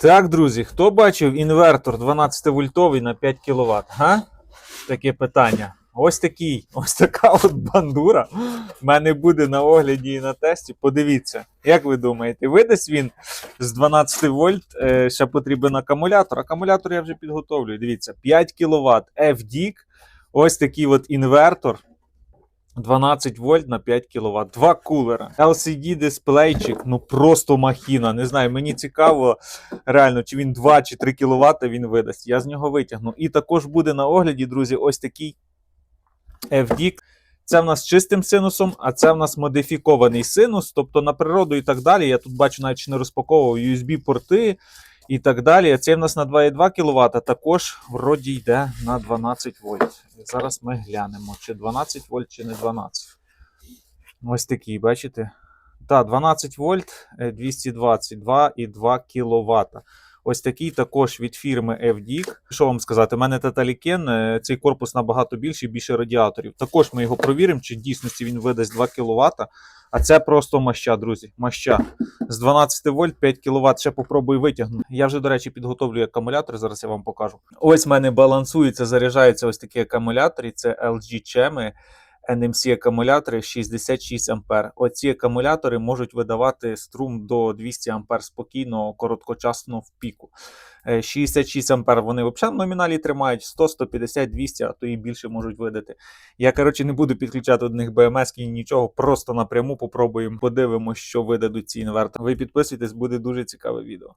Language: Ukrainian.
Так, друзі, хто бачив інвертор 12 вольтовий на 5 кВт? Га? Таке питання. Ось такий, ось така от бандура в мене буде на огляді і на тесті. Подивіться, як ви думаєте, видасть він з 12 вольт, е, ще потрібен акумулятор. Акумулятор я вже підготовлюю. Дивіться, 5 кВт FDIC, ось такий от інвертор. 12 вольт на 5 кВт, два кулера, LCD дисплейчик, ну просто махіна. Не знаю, мені цікаво реально, чи він 2 чи 3 кВт він видасть. Я з нього витягну. І також буде на огляді, друзі, ось такий FD. Це в нас чистим синусом, а це в нас модифікований синус, тобто на природу і так далі. Я тут бачу, навіть не розпаковував USB-порти і так далі. А це в нас на 2,2 кВт, також вроді йде на 12 вольт. Зараз ми глянемо, чи 12 вольт, чи не 12. Ось такий, бачите? Так, 12 вольт, е, 222,2 кВт. Ось такий також від фірми FDIC. Що вам сказати, у мене Таталікен, е, цей корпус набагато більший, більше радіаторів. Також ми його провіримо, чи дійсності він видасть 2 кВт. А це просто маща, друзі. Маща. З 12 вольт 5 кВт. Ще попробую витягну. Я вже, до речі, підготовлю акумулятор. Зараз я вам покажу. Ось в мене балансується, заряджаються ось такі акумулятори. Це LG Chemi. NMC акумулятори 66 А. Оці акумулятори можуть видавати струм до 200 А спокійно, короткочасно в піку. Е, 66 А вони взагалі в номіналі тримають 100, 150, 200, а то і більше можуть видати. Я, коротше, не буду підключати до них BMS і нічого, просто напряму попробуємо, подивимося, що видадуть ці інвертори. Ви підписуйтесь, буде дуже цікаве відео.